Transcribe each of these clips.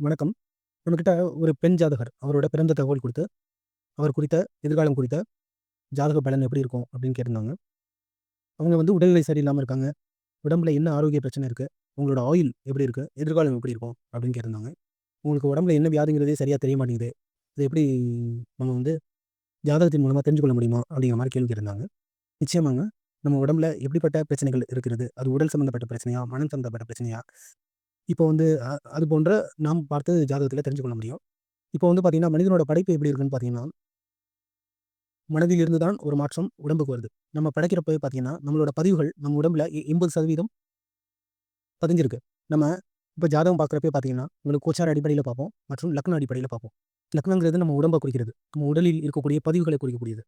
வணக்கம். நம்மக்கிட்ட ஒரு பெண் ஜாதகர். அவரோட பிறந்த தகவல் கொடுத்து அவர் குறித்த எதிர்காலம் குறித்த ஜாதக பலன் எப்படி இருக்கும் அப்படின்னு கேட்டிருந்தாங்க. அவங்க வந்து உடல்நிலை சரியில்லாமல் இருக்காங்க. உடம்புல என்ன ஆரோக்கிய பிரச்சனை இருக்குது உங்களோட ஆயில் எப்படி இருக்குது எதிர்காலம் எப்படி இருக்கும்? அப்படின்னு கேட்டிருந்தாங்க. உங்களுக்கு உடம்புல என்ன வியாதிங்கிறதே சரியாக தெரிய மாட்டேங்குது. இது எப்படி நம்ம வந்து ஜாதகத்தின் மூலமாக தெரிஞ்சுக்கொள்ள முடியுமா? அப்படிங்கிற மாதிரி கேள்வி கேட்டிருந்தாங்க. நிச்சயமாங்க. நம்ம உடம்புல எப்படிப்பட்ட பிரச்சனைகள் இருக்கிறது? அது உடல் சம்மந்தப்பட்ட பிரச்சனையா? மனம் சம்மந்தப்பட்ட பிரச்சனையா? இப்போ வந்து அது போன்ற நாம் பார்த்து ஜாதகத்தில் தெரிஞ்சு கொள்ள முடியும். இப்போ வந்து பார்த்தீங்கன்னா, மனிதனோட படைப்பு எப்படி இருக்குன்னு பார்த்தீங்கன்னா மனதில் இருந்து தான் ஒரு மாற்றம் உடம்புக்கு வருது. நம்ம படைக்கிறப்பவே பார்த்தீங்கன்னா, நம்மளோட பதிவுகள் நம்ம உடம்புல எ 80% பதிஞ்சிருக்கு. நம்ம இப்போ ஜாதகம் பார்க்குறப்பே பார்த்தீங்கன்னா, உங்களுக்கு கோச்சார அடிப்படையில் பார்ப்போம் மற்றும் லக்ன அடிப்படையில் பார்ப்போம். லக்னங்கிறது நம்ம உடம்பை குறிக்கிறது. நம்ம உடலில் இருக்கக்கூடிய பதிவுகளை குறிக்கக்கூடியது.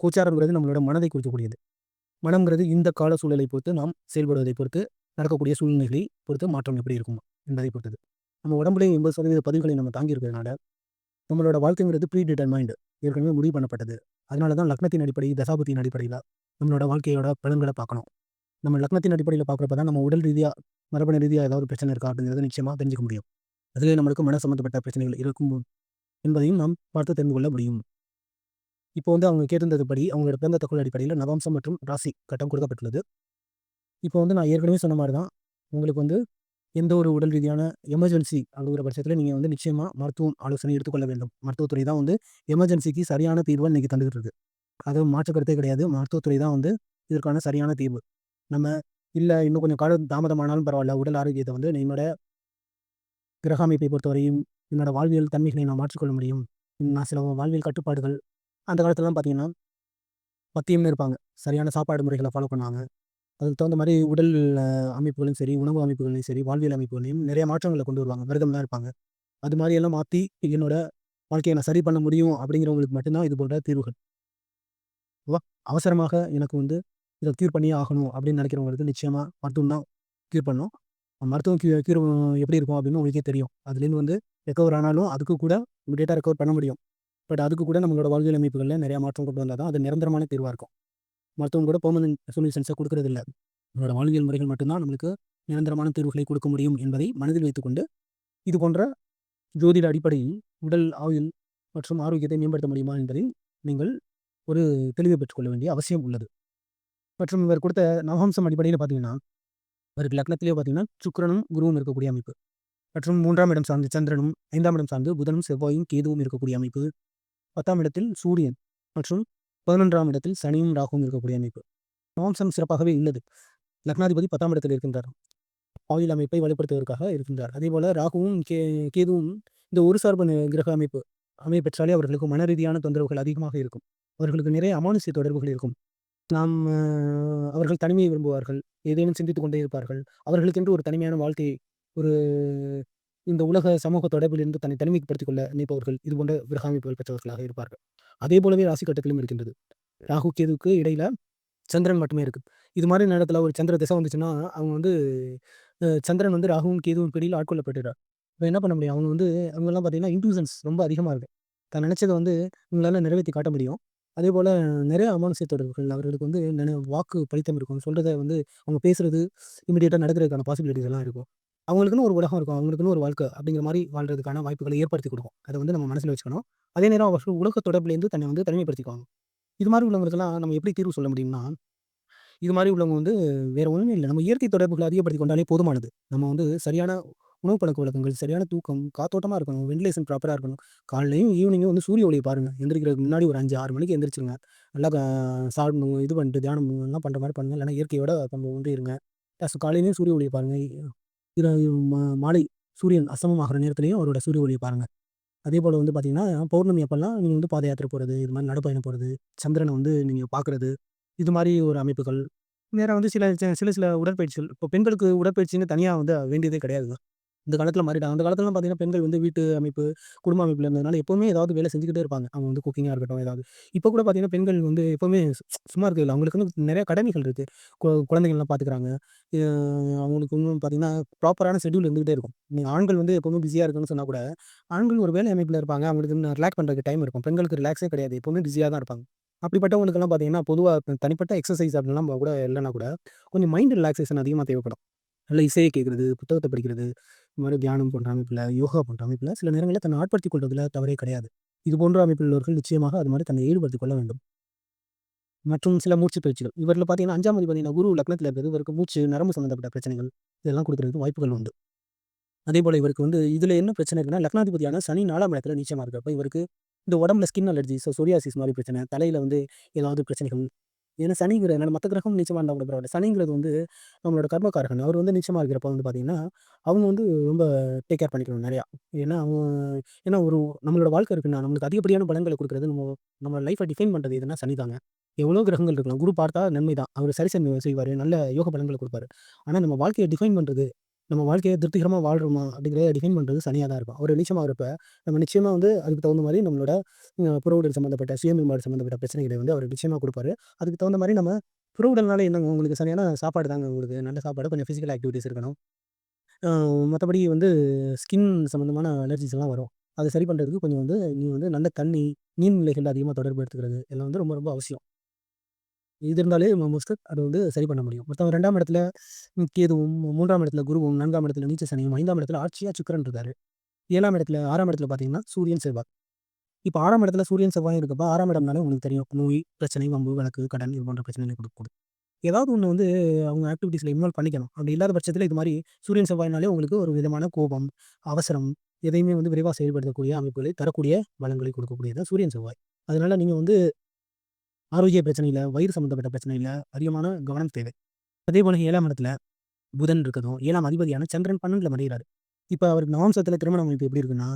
கோச்சாரங்கிறது நம்மளோட மனதை குறிக்கக்கூடியது. மனம்ங்கிறது இந்த கால சூழலை பொறுத்து நாம் செயல்படுவதை பொறுத்து, நடக்கக்கூடிய சூழ்நிலைகளை பொறுத்து மாற்றம் எப்படி இருக்கும் என்பதை பொறுத்தது. நம்ம உடம்புலையும் எண்பது சதவீத பதிவுகளை நம்ம தாங்கியிருக்கிறதுனால நம்மளோட வாழ்க்கைங்கிறது ப்ரீ டிட்டர்மைன்டு ஏற்கனவே முடிவு பண்ணப்பட்டது. அதனால தான் லக்னத்தின் அடிப்படை, தசாபுத்தியின் அடிப்படையில் நம்மளோட வாழ்க்கையோட பலன்களை பார்க்கணும். நம்ம லக்னத்தின் அடிப்படையில் பார்க்குறப்ப தான் நம்ம உடல் ரீதியாக மரபணு ரீதியாக ஏதாவது பிரச்சனை இருக்கா? அப்படிங்கிறத நிச்சயமாக தெரிஞ்சுக்க முடியும். அதுலேயே நம்மளுக்கு மன சம்மந்தப்பட்ட பிரச்சனைகள் இருக்கும் என்பதையும் நாம் பார்த்து தெரிந்து கொள்ள முடியும். இப்போ வந்து அவங்க கேட்டிருந்ததுபடி, அவங்களோட பிறந்த தகவல் அடிப்படையில் நவாம்சம் மற்றும் ராசி கட்டம் கொடுக்கப்பட்டுள்ளது. இப்போ வந்து நான் ஏற்கனவே சொன்ன மாதிரி தான், உங்களுக்கு வந்து எந்த ஒரு உடல் ரீதியான எமர்ஜென்சி அப்படிங்கிற பட்சத்தில் நீங்கள் வந்து நிச்சயமாக மருத்துவம் ஆலோசனை எடுத்துக்கொள்ள வேண்டும். மருத்துவத்துறை தான் வந்து எமர்ஜென்சிக்கு சரியான தீர்வு இன்றைக்கி தந்துகிட்டு இருக்குது அது மாற்றுக்கருத்தே கிடையாது. மருத்துவத்துறை தான் வந்து இதற்கான சரியான தீர்வு. நம்ம இல்லை இன்னும் கொஞ்சம் காலம் தாமதமானாலும் பரவாயில்ல உடல் ஆரோக்கியத்தை வந்து என்னோட கிரக அமைப்பை பொறுத்தவரையும், என்னோடய வாழ்வியல் தன்மைகளை நான் மாற்றிக்கொள்ள முடியும். நான் சில வாழ்வியல் கட்டுப்பாடுகள் அந்த காலத்துலலாம் பார்த்தீங்கன்னா, பத்தியம்னு இருப்பாங்க. சரியான சாப்பாடு முறைகளை ஃபாலோ பண்ணுவாங்க. அதுக்கு தகுந்த மாதிரி உடல் அமைப்புகளும் சரி, உணவு அமைப்புகளையும் சரி, வாழ்வியல் அமைப்புகளையும் நிறைய மாற்றங்களை கொண்டு வருவாங்க. விரதம்லாம் இருப்பாங்க. அது மாதிரி எல்லாம் மாற்றி என்னோட வாழ்க்கையை நான் சரி பண்ண முடியும் அப்படிங்கிறவங்களுக்கு மட்டும்தான் இது போன்ற தீர்வுகள். ஓகேவா? அவசரமாக எனக்கு வந்து இதை க்யூர் பண்ணியே ஆகணும் அப்படின்னு நினைக்கிறவங்களுக்கு நிச்சயமாக மருத்துவம் தான் க்யூர் பண்ணும். மருத்துவம் க்யூ க்யூர் எப்படி இருக்கும் அப்படின்னு உங்களுக்கே தெரியும். அதுலேருந்து வந்து ரெக்கவர் ஆனாலும் அதுக்கு கூட இமிடியேட்டா ரெக்கவர் பண்ண முடியும். பட் அதுக்கு கூட நம்மளோட வாழ்வியல் அமைப்புகளில் நிறையா மாற்றம் கொண்டு வந்தால் தான் அது நிரந்தரமான தீர்வாக இருக்கும். மருத்துவம் கூட பெர்மனன்ட் சொல்யூஷன்ஸ கொடுக்கறதில்ல நம்மளோட வாழ்வியல் முறைகள் மட்டும்தான் நம்மளுக்கு நிரந்தரமான தீர்வுகளை கொடுக்க முடியும் என்பதை மனதில் வைத்துக்கொண்டு, இது போன்ற ஜோதிட அடிப்படையில் உடல் ஆயுள் மற்றும் ஆரோக்கியத்தை மேம்படுத்த முடியுமா என்பதை நீங்கள் ஒரு தெளிவை பெற்றுக்கொள்ள வேண்டிய அவசியம் உள்ளது. மற்றும் இவர் கொடுத்த நவஹம்சம் அடிப்படையில் பார்த்தீங்கன்னா, இவருக்கு லக்னத்திலேயே பார்த்தீங்கன்னா, சுக்கிரனும், குருவும் இருக்கக்கூடிய அமைப்பு. மற்றும் மூன்றாம் இடம் சார்ந்து சந்திரனும், ஐந்தாம் இடம் சார்ந்து புதனும், செவ்வாயும், கேதுவும் இருக்கக்கூடிய அமைப்பு. 10ஆம் இடத்தில் சூரியன் மற்றும் 11ஆம் இடத்தில் சனியும், ராகுவும் இருக்கக்கூடிய அமைப்பு. மாம்சம் சிறப்பாகவே உள்ளது. லக்னாதிபதி 10ஆம் இடத்தில் இருக்கின்றார். ஆயுள் அமைப்பை வலுப்படுத்துவதற்காக இருக்கின்றார். அதேபோல ராகுவும், கே கேதுவும் இந்த ஒரு சார்பு ந கிரக அமைப்பு அமைய பெற்றாலே அவர்களுக்கு மன ரீதியான தொந்தரவுகள் அதிகமாக இருக்கும். அவர்களுக்கு நிறைய அமானுஷ்ய தொடர்புகள் இருக்கும். நாம் அவர்கள் தனிமையை விரும்புவார்கள். ஏதேனும் சிந்தித்துக் கொண்டே இருப்பார்கள். அவர்களுக்கென்று ஒரு தனிமையான வாழ்க்கை, ஒரு இந்த உலக சமூக தொடர்பிலிருந்து தன்னை தனிமைப்படுத்திக் கொள்ள நினைப்பவர்கள், இது போன்ற விரகாமிப்புகள் பெற்றவர்களாக இருப்பார்கள். அதேபோலவே ராசி கட்டத்திலும் இருக்கின்றது. ராகு, கேதுவுக்கு இடையில சந்திரன் மட்டுமே இருக்கு. இது மாதிரி நேரத்தில் ஒரு சந்திர திசை வந்துச்சுன்னா, அவங்க வந்து சந்திரன் வந்து ராகுவும், கேதுவும் பிடியில் ஆட்கொள்ளப்பட்டுறார். இப்போ என்ன பண்ண முடியும்? அவங்க வந்து அவங்கெல்லாம் பார்த்தீங்கன்னா, இன்ட்யூசன்ஸ் ரொம்ப அதிகமாக இருக்கு. தான் நினைச்சத வந்து இவங்களால நிறைவேற்றி காட்ட முடியும். அதே போல் நிறைய அமானுஷ்ய தொடர்புகள் அவர்களுக்கு வந்து வாக்கு பலித்தம் இருக்கும். சொல்றத வந்து அவங்க பேசுறது இமிடியேட்டா நடக்கிறதுக்கான பாசிபிலிட்டிஸ் எல்லாம் இருக்கும். அவங்களுக்குன்னு ஒரு உலகம் இருக்கும். அவங்களுக்குன்னு ஒரு வாழ்க்கை அப்படிங்கிற மாதிரி வாழ்றதுக்கான வாய்ப்புகளை ஏற்படுத்தி கொடுக்கும். அதை வந்து நம்ம மனசில் வச்சுக்கணும். அதே நேரம் அவர்கள் உலக தொடர்புலேருந்து தன்னை வந்து தனிமைப்படுத்திக்குவாங்க. இது மாதிரி உள்ளவங்களுக்கெல்லாம் நம்ம எப்படி தீர்வு சொல்ல முடியும்னா, இது மாதிரி உள்ளவங்க வந்து வேற ஒன்றும் இல்லை நம்ம இயற்கை தொடர்புகளை அதிகப்படுத்தி கொண்டாலே போதுமானது. நம்ம வந்து சரியான உணவு பழக்கவழக்கங்கள், சரியான தூக்கம், காத்தோட்டமாக இருக்கணும், வென்டிலேஷன் ப்ராப்பராக இருக்கணும். காலையிலையும் ஈவினிங்கும் வந்து சூரிய ஒளியை பாருங்கள் எந்திரிக்கிறதுக்கு முன்னாடி ஒரு 5, 6 மணிக்கு எந்திரிச்சிருங்க நல்லா சாப்பிடணும், இது பண்ணிட்டு தியானம் எல்லாம் பண்ணுற மாதிரி பண்ணுங்க. இல்லைனா இயற்கையோட நம்ம வந்து இருங்க. ப்ளஸ் சூரிய ஒளியை பாருங்கள் மாலை சூரியன் அசமமாகிற நேரத்துலையும் அவரோட சூரிய ஒளிய பாருங்க. அதேபோல வந்து பார்த்தீங்கன்னா, பௌர்ணமி அப்போல்லாம் நீங்கள் வந்து பாத யாத்திரை போகிறது இது மாதிரி நடைப்பயணம் போகிறது சந்திரனை வந்து நீங்கள் பார்க்குறது, இது மாதிரி ஒரு அமைப்புகள். நேராக வந்து சில ச சில சில உடற்பயிற்சிகள். இப்போ பெண்களுக்கு உடற்பயிற்சின்னு தனியாக வந்து வேண்டியதே கிடையாதுங்க. இந்த காலத்தில் மாறிட்டாங்க. அந்த காலத்துலலாம் பார்த்தீங்கன்னா, பெண்கள் வந்து வீட்டு அமைப்பு, குடும்ப அமைப்பில் இருந்ததுனால எப்போவுமே ஏதாவது வேலை செஞ்சுக்கிட்டே இருப்பாங்க. அவங்க வந்து குக்கிங்காக இருக்கட்டும் ஏதாவது. இப்போ கூட பார்த்தீங்கன்னா, பெண்கள் வந்து எப்போவுமே சும்மா இருக்கிறதில்ல. அவங்களுக்குன்னு நிறைய கடமைகள் இருக்குது கு குழந்தைங்கள்லாம் பார்த்துக்கிறாங்க. அவங்களுக்கு இன்னும் பார்த்தீங்கன்னா, ப்ராப்பரான ஷெட்யூல் இருந்துகிட்டே இருக்கும். நீங்க ஆண்கள் வந்து எப்போவுமே பிஸியாக இருக்கணும்னு சொன்னால் கூட, ஆண்கள் ஒரு வேலை அமைப்பில் இருப்பாங்க. அவங்களுக்கு ரிலாக்ஸ் பண்ணுறதுக்கு டைம் இருக்கும். பெண்களுக்கு ரிலாக்ஸே கிடையாது. எப்போவுமே பிஸியாக தான் இருப்பாங்க. அப்படிப்பட்டவங்களுக்கெல்லாம் பார்த்தீங்கன்னா, பொதுவாக தனிப்பட்ட எக்ஸசைஸ் அப்படிலாம் கூட இல்லைன்னா கூட, கொஞ்சம் மைண்ட் ரிலாக்ஸேஷன் அதிகமாக தேவைப்படும். நல்ல இசையை கேட்குறது புத்தகத்தை படிக்கிறது, இந்த மாதிரி தியானம் போன்ற அமைப்பில் யோகா போன்ற அமைப்பில் சில நேரங்களில் தன்னை ஆட்படுத்திக் கொள்வதில் தவறே கிடையாது. இது போன்ற அமைப்பில் உள்ளவர்கள் நிச்சயமாக அது மாதிரி தன்னை ஈடுபடுத்திக் கொள்ள வேண்டும். மற்றும் சில மூச்சு பயிற்சிகள். இவரில் பார்த்தீங்கன்னா 5ஆம் பார்த்தீங்கன்னா குரு லக்னத்தில் இருக்கிறது. இவருக்கு மூச்சு, நரம்பு சம்மந்தப்பட்ட பிரச்சனைகள் இதெல்லாம் குடுக்குறதுக்கு வாய்ப்புகள் உண்டு. அதேபோல இவருக்கு வந்து இதில் என்ன பிரச்சனை இருக்குன்னா, லக்னாதிபதியான சனி நாலாம் இடத்துல நீச்சமாக இருக்கு அப்போ இவருக்கு இந்த உடம்புல ஸ்கின் அலர்ஜி, ஸோ சொரியாசிஸ் மாதிரி பிரச்சனை, தலையில் வந்து ஏதாவது பிரச்சனைகள். ஏன்னா சனிங்கிறதுனால மற்ற கிரகம் நிச்சயமாக இருந்தால் கூட பரவாயில்ல சனிங்கிறது வந்து நம்மளோட கர்மக்காரகன் அவர் வந்து நிச்சயமாக இருக்கிறப்ப வந்து பார்த்தீங்கன்னா, அவங்க வந்து ரொம்ப டேக் கேர் பண்ணிக்கணும் நிறையா ஏன்னா அவங்க ஏன்னா ஒரு நம்மளோட வாழ்க்கை இருக்குன்னா, நம்மளுக்கு அதிகப்படியான பலன்களை கொடுக்குறது நம்ம நம்ம லைஃப்பை டிஃபைன் பண்ணுறது எதுனா சனி தாங்க. எவ்வளோ கிரகங்கள் இருக்கலாம். குரு பார்த்தா நன்மை தான். அவர் சரிசம செய்வார் நல்ல யோக பலன்களை கொடுப்பாரு ஆனால் நம்ம வாழ்க்கையை டிஃபைன் பண்ணுறது நம்ம வாழ்க்கையை திருப்திகரமாக வாழ்கிறோமா அப்படிங்கிறத டிஃபைன் பண்ணுறது சனியாக தான் இருக்கும். அவர் நிச்சயமாக இருப்ப நம்ம நிச்சயமா வந்து அதுக்கு தகுந்த மாதிரி நம்மளோட அ புற உடல் சம்மந்தப்பட்ட, சுயமேம்பாடு சம்மந்தப்பட்ட பிரச்சனைகளை வந்து அவர் நிச்சயமாக கொடுப்பாரு அதுக்கு தகுந்த மாதிரி நம்ம புற உடல்னால என்னங்க உங்களுக்கு சரியான சாப்பாடு தாங்க உங்களுக்கு. நல்ல சாப்பாடு, கொஞ்சம் ஃபிசிக்கல் ஆக்டிவிட்டிஸ் இருக்கணும். மற்றபடி வந்து ஸ்கின் சம்மந்தமான அலர்ஜிஸ்லாம் வரும். அதை சரி பண்ணுறதுக்கு கொஞ்சம் வந்து நீ வந்து நல்ல தண்ணி, நீர்நிலைகள்ல அதிகமாக தொடர்பு எடுத்துக்கிறது, இதெல்லாம் வந்து ரொம்ப ரொம்ப அவசியம். இது இருந்தாலே மோஸ்ட்லி மோஸ்ட் வந்து சரி பண்ண முடியும். மொத்தம் ரெண்டாம் இடத்துல கேதுவும், மூன்றாம் இடத்துல குருவும், நான்காம் இடத்துல நீச்ச சனியும், ஐந்தாம் இடத்துல ஆட்சியாக சுக்கரன் இருக்காரு. ஏழாம் இடத்துல ஆறாம் இடத்துல பார்த்தீங்கன்னா, சூரியன், செவ்வாய். இப்போ ஆறாம் இடத்துல சூரியன், செவ்வாய் இருக்கப்போ ஆறாம் இடம்னாலே உங்களுக்கு தெரியும். நோய், பிரச்சனை, வம்பு, வழக்கு, கடன் இது போன்ற பிரச்சனை கொடுக்கக்கூடும் ஏதாவது ஒன்று வந்து அவங்க ஆக்டிவிட்டீஸில் இன்வால்வ் பண்ணிக்கணும். அப்படி இல்லாத பட்சத்தில் இது மாதிரி சூரியன், செவ்வாய்னாலே உங்களுக்கு ஒரு விதமான கோபம், அவசரம், எதையுமே வந்து விரைவாக செயல்படுத்தக்கூடிய அமைப்புகளை தரக்கூடிய வளங்களை கொடுக்கக்கூடியது தான் சூரியன், செவ்வாய். அதனால் நீங்கள் வந்து ஆரோக்கிய பிரச்சனையில் வயிறு சம்மந்தப்பட்ட பிரச்சனையில் அதிகமான கவனம் தேவை. அதே போல் ஏழாம் இடத்துல புதன் இருக்கதும், ஏழாம் அதிபதியான சந்திரன் 12ல மறையிறாரு. இப்போ அவருக்கு நவம்சத்தில் திருமண அமைப்பு எப்படி இருக்குன்னா,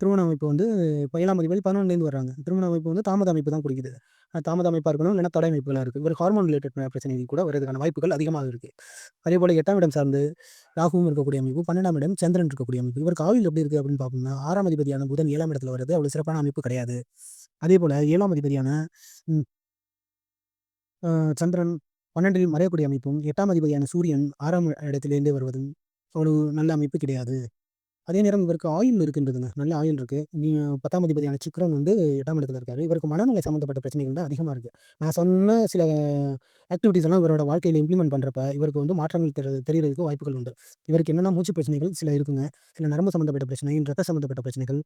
திருமண அமைப்பு வந்து இப்போ ஏழாம் அதிபதி 11லேருந்து வர்றாங்க. திருமண அமைப்பு வந்து தாமத அமைப்பு தான் குறிக்குது. தாமத அமைப்பாக இருக்கணும், இல்லைனா தடை அமைப்புகளாக இருக்குது இவர் ஹார்மோன் ரிலேட்டட் பிரச்சனைகள் கூட வரதுக்கான வாய்ப்புகள் அதிகமாக இருக்குது அதே போல் எட்டாம் இடம் சார்ந்து ராகுவும் இருக்கக்கூடிய அமைப்பு, 12ஆம் இடம் சந்திரன் இருக்கக்கூடிய அமைப்பு. இவர் காவில் எப்படி இருக்குது அப்படின்னு பார்த்தோம்னா, ஆறாம் அதிபதியான புதன் ஏழாம் இடத்துல வர்றது அவ்வளோ சிறப்பான அமைப்பு கிடையாது. அதே போல் ஏழாம் அதிபதியான சந்திரன் 12ல் மறையக்கூடிய அமைப்பும், எட்டாம் அதிபதியான சூரியன் ஆறாம் இடத்திலேருந்தே வருவதும் ஒரு நல்ல அமைப்பு கிடையாது. அதே நேரம் இவருக்கு ஆயுள் இருக்கின்றதுங்க. நல்ல ஆயுள் இருக்குது நீ 10ஆம் அதிபதியான சுக்கிரன் வந்து எட்டாம் இடத்துல இருக்காரு. இவருக்கு மனநிலை சம்மந்தப்பட்ட பிரச்சனைகள் தான் அதிகமாக இருக்குது நான் சொன்ன சில ஆக்டிவிட்டீஸ் எல்லாம் இவரோட வாழ்க்கையில் இம்ப்ளிமெண்ட் பண்ணுறப்ப இவருக்கு வந்து மாற்றங்கள் தெரி தெரியறதுக்கு வாய்ப்புகள் உண்டு. இவருக்கு என்னென்ன மூச்சு பிரச்சனைகள் சில இருக்குங்க. சில நரம்பு சம்மந்தப்பட்ட பிரச்சனை, ரத்த சம்மந்தப்பட்ட பிரச்சனைகள்.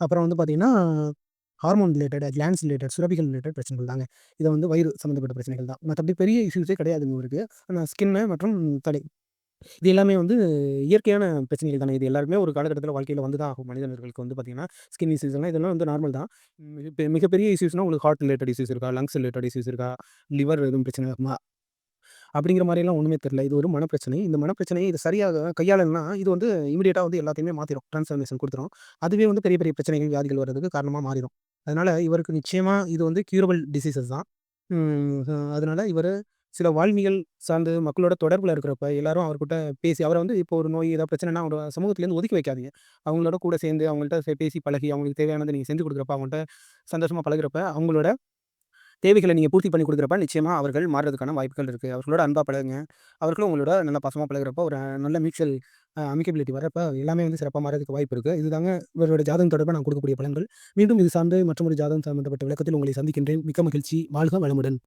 அப்புறம் வந்து பார்த்திங்கன்னா ஹார்மோன் ரிலேட்டட், கிளான்ஸ் ரிலேட்டட், சுரப்பிகள் ரிலேட்டட் பிரச்சனைகள் தாங்க. இதை வந்து வயிறு சம்மந்தப்பட்ட பிரச்சனைகள் தான். மற்றபடி பெரிய இஷ்யூஸே கிடையாது உங்களுக்கு ஆனால் ஸ்கின்னு மற்றும் தடை இது எல்லாமே வந்து இயற்கையான பிரச்சனைகள் தானே. இது எல்லாருமே ஒரு காலகட்டத்தில் வாழ்க்கையில் வந்து தான் ஆகும். மனிதர்களுக்கு வந்து பார்த்தீங்கன்னா, ஸ்கின் இஷ்யூஸ்லாம் இதெல்லாம் வந்து நார்மல் தான். மிகப்பெரிய இஷ்யூஸ்னா உங்களுக்கு ஹார்ட் ரிலேட்டட் இஷ்யூஸ் இருக்கா? லங்ஸ் ரிலேட்டட் இஷ்யூஸ் இருக்கா? லிவர் எதுவும் பிரச்சனை இருக்குமா? அப்படிங்கிற மாதிரிலாம் ஒன்றுமே தெரியல. இது ஒரு மனப்பிரச்சனை. இந்த மனப்பிரச்சனையை இது சரியாக கையாளனா இது வந்து இமீடியட்டாக வந்து எல்லாத்தையுமே மாத்திரும். டிரான்ஸ்ஃபர்மேஷன் கொடுத்துரும் அதுவே வந்து பெரிய பெரிய பிரச்சனைகள், வியாதிகள் வர்றதுக்கு காரணமாக மாறிடும் அதனால் இவருக்கு நிச்சயமாக இது வந்து கியூரபிள் டிசீஸஸ் தான். அதனால் இவர் அதனால சில வாழ்மிகள் சார்ந்து மக்களோட தொடர்பில் இருக்கிறப்ப, எல்லாரும் அவர்கிட்ட பேசி அவரை வந்து இப்போ ஒரு நோய் ஏதாவது பிரச்சனைனா அவரோட சமூகத்துலேருந்து ஒதுக்கி வைக்காதீங்க. அவங்களோட கூட சேர்ந்து அவங்கள்ட்ட பேசி பழகி, அவங்களுக்கு தேவையானதை நீங்கள் செஞ்சு கொடுக்குறப்ப அவங்கள்ட்ட சந்தோஷமாக பழகுறப்ப, அவங்களோட தேவைகளை நீங்கள் பூர்த்தி பண்ணி கொடுக்குறப்ப நிச்சயமாக அவர்கள் மாறுறதுக்கான வாய்ப்புகள் இருக்குது அவர்களோட அன்பாக பழகுங்க. அவர்களும் உங்களோட நல்ல பசமாக பழகிறப்ப ஒரு நல்ல மியூச்சுவல் அமிக்கபிலிட்டி வரப்போ எல்லாமே வந்து சிறப்பாக மாறதுக்கு வாய்ப்பு இருக்குது இதுதாங்க இவரோட ஜாதகம் தொடர்பாக நான் கொடுக்கக்கூடிய பலன்கள். மீண்டும் இது சார்ந்து மற்றொரு ஜாதகம் சம்மந்தப்பட்ட விளக்கத்தில் உங்களை சந்திக்கின்றேன். மிக்க மகிழ்ச்சி. வாழ்க வளமுடன்.